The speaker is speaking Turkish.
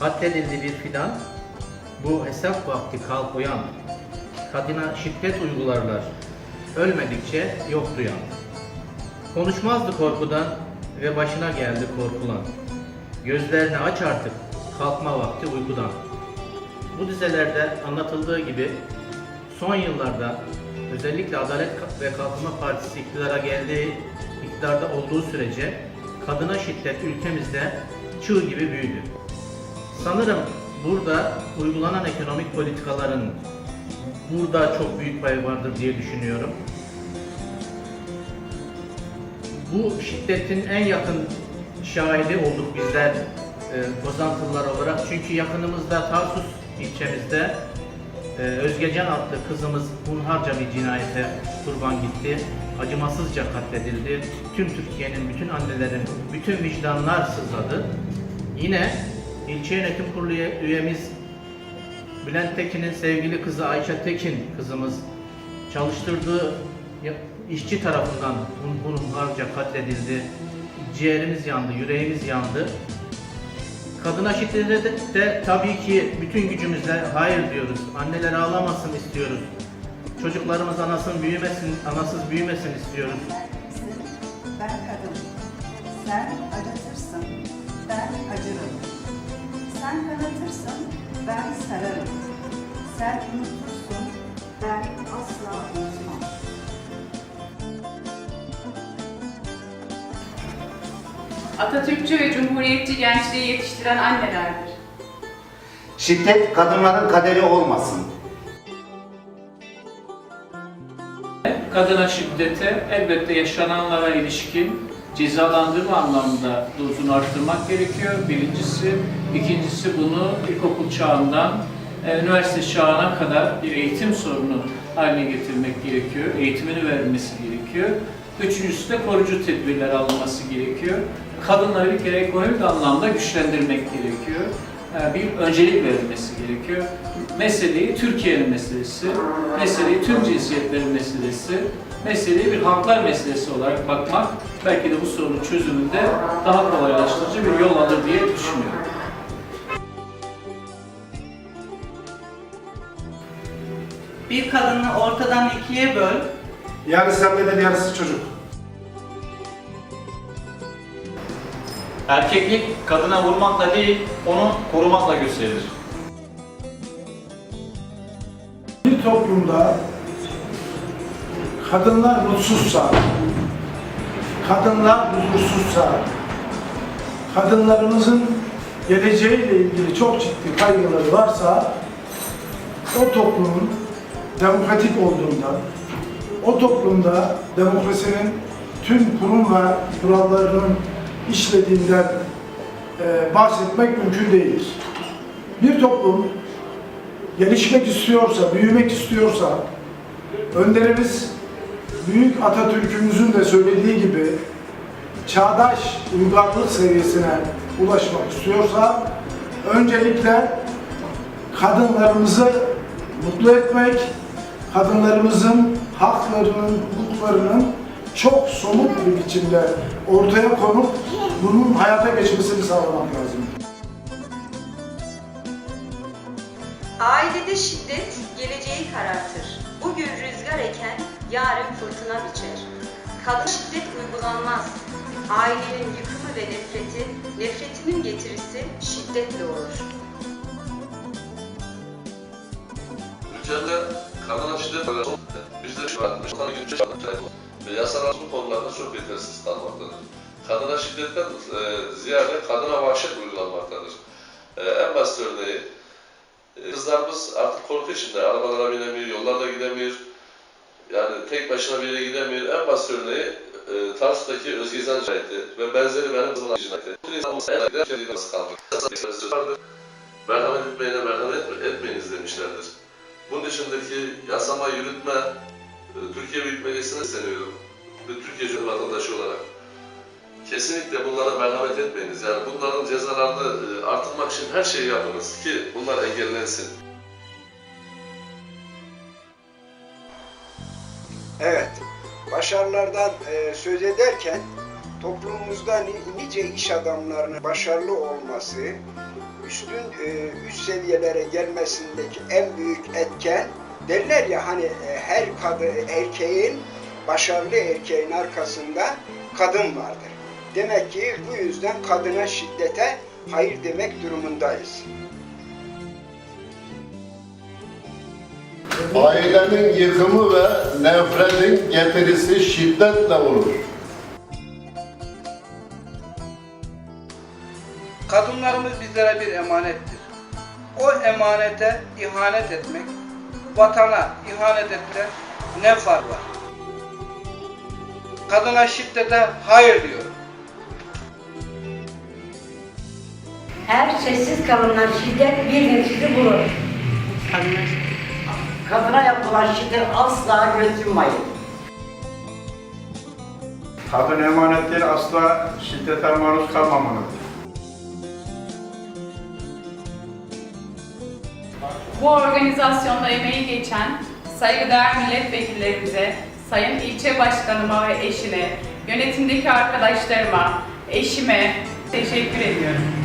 Katledildi bir fidan, bu hesap vakti kalk uyan. Kadına şiddet uygularlar, ölmedikçe yok duyan. Konuşmazdı korkudan ve başına geldi korkulan. Gözlerini aç artık, kalkma vakti uykudan. Bu dizelerde anlatıldığı gibi son yıllarda özellikle Adalet ve Kalkınma Partisi iktidara geldiği, iktidarda olduğu sürece kadına şiddet ülkemizde çığ gibi büyüdü. Sanırım burada uygulanan ekonomik politikaların burada çok büyük payı vardır diye düşünüyorum. Bu şiddetin en yakın şahidi olduk bizler e, Kozantılılar olarak. Çünkü yakınımızda Tarsus ilçemizde e, Özgecan adlı kızımız hunharca bir cinayete kurban gitti. Acımasızca katledildi. Tüm Türkiye'nin, bütün annelerin, bütün vicdanlar sızladı. Yine ilçe yönetim kurulu üye- üyemiz Bülent Tekin'in sevgili kızı Ayşe Tekin kızımız çalıştırdığı işçi tarafından hun- hunharca katledildi. Ciğerimiz yandı, yüreğimiz yandı. Kadına şiddete de, de tabii ki bütün gücümüzle hayır diyoruz. Anneler ağlamasın istiyoruz. Çocuklarımız anasın büyümesin, anasız büyümesin istiyoruz. Ben kadın. Sen acıtırsın. Ben acırım. Sen kanatırsın. Ben sararım. Sen unutursun. Ben asla unutmam. Atatürkçü ve Cumhuriyetçi gençliği yetiştiren annelerdir. Şiddet kadınların kaderi olmasın. Kadına şiddete elbette yaşananlara ilişkin cezalandırma anlamında dozunu arttırmak gerekiyor. Birincisi. İkincisi bunu ilkokul çağından e, üniversite çağına kadar bir eğitim sorunu haline getirmek gerekiyor. Eğitimini verilmesi gerekiyor. Üçüncüsü de koruyucu tedbirler alınması gerekiyor. Kadınları bir ekonomik anlamda güçlendirmek gerekiyor. E, Bir öncelik verilmesi gerekiyor. Meseleyi Türkiye'nin meselesi, meseleyi tüm cinsiyetlerin meselesi, meseleyi bir halklar meselesi olarak bakmak belki de bu sorunun çözümünde daha kolaylaştırıcı bir yol alır diye düşünüyorum. Bir kadını ortadan ikiye böl, Yarısı sen beden yarısı çocuk. Erkeklik kadına vurmakla değil, onu korumakla gösterilir. Bir toplumda kadınlar mutsuzsa, kadınlar huzursuzsa, kadınlarımızın geleceğiyle ilgili çok ciddi kaygıları varsa o toplumun demokratik olduğundan, o toplumda demokrasinin tüm kurum ve kurallarının işlediğinden e, bahsetmek mümkün değildir. Bir toplum gelişmek istiyorsa, büyümek istiyorsa, önderimiz Büyük Atatürk'ümüzün de söylediği gibi çağdaş uygarlık seviyesine ulaşmak istiyorsa, öncelikle kadınlarımızı mutlu etmek, kadınlarımızın haklarının, hukuklarının çok somut bir biçimde ortaya konup bunun hayata geçmesini sağlamak lazım. Ailede şiddet geleceği karartır. Bugün rüzgar eken, yarın fırtına biçer. Kadın şiddet uygulanmaz. Ailenin yıkımı ve nefreti, nefretinin getirisi şiddetle olur. Ülkemde kadına şiddet oranı bizde şu an kadına güç ve yasalar bu konularda çok yetersiz kalmaktadır. Kadına şiddetten e, ziyade kadına vahşet uygulanmaktadır. E, en basit örneği e, kızlarımız artık korku içinde arabalara binemiyor, yollarda gidemiyor. Yani tek başına bir yere gidemiyor. En basit örneği e, Tarsus'taki Özgezen cinayeti ve benzeri benim kızımın cinayeti. Bu insanımız en azından kendimiz kaldık. vardır. Merhamet etmeyene merhamet etme- etmeyiniz demişlerdir. Bunun dışındaki yasama, yürütme, e, Türkiye Büyük Meclisi'ne sesleniyorum. Bir Türkiye vatandaşı olarak. Kesinlikle bunlara merhamet etmeyiniz. Yani bunların cezalarını e, artırmak için her şeyi yapınız ki bunlar engellensin. Evet, başarılardan e, söz ederken toplumumuzda ni- nice iş adamlarının başarılı olması, üstün e, üst seviyelere gelmesindeki en büyük etken derler ya hani e, her kadın erkeğin başarılı erkeğin arkasında kadın vardır. Demek ki bu yüzden kadına şiddete hayır demek durumundayız. Ailenin yıkımı ve nefretin getirisi şiddetle olur. Kadınlarımız bizlere bir emanettir. O emanete ihanet etmek, vatana ihanet etmek ne fark var? Kadına şiddete hayır diyorum. Her sessiz kalınan şiddet bir gün sizi bulur. Kadına yapılan şiddet asla göz yummayın. Kadın emanetleri asla şiddete maruz kalmamalıdır. Bu organizasyonda emeği geçen saygıdeğer milletvekillerimize, Sayın İlçe Başkanıma ve eşine, yönetimdeki arkadaşlarıma, eşime teşekkür ediyorum.